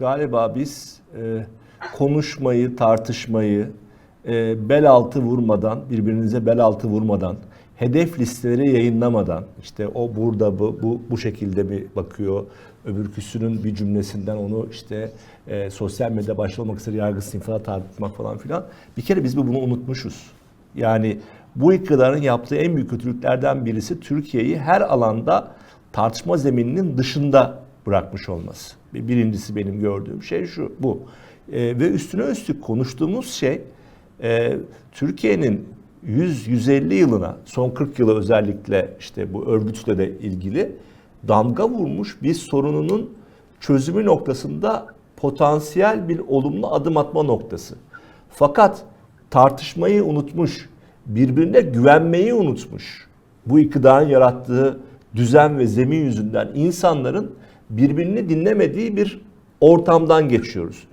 Galiba biz e, konuşmayı, tartışmayı, e, bel altı vurmadan, birbirinize bel altı vurmadan, hedef listeleri yayınlamadan, işte o burada bu, bu, bu şekilde mi bakıyor, öbürküsünün bir cümlesinden onu işte e, sosyal medya başta olmak üzere yargı sınıfına tartışmak falan filan. Bir kere biz bunu unutmuşuz. Yani bu iktidarın yaptığı en büyük kötülüklerden birisi Türkiye'yi her alanda tartışma zemininin dışında bırakmış olması. Bir- Birincisi benim gördüğüm şey şu, bu. Ee, ve üstüne üstlük konuştuğumuz şey e, Türkiye'nin 100-150 yılına, son 40 yıla özellikle işte bu örgütle de ilgili damga vurmuş bir sorununun çözümü noktasında potansiyel bir olumlu adım atma noktası. Fakat tartışmayı unutmuş, birbirine güvenmeyi unutmuş. Bu iktidarın yarattığı düzen ve zemin yüzünden insanların birbirini dinlemediği bir ortamdan geçiyoruz.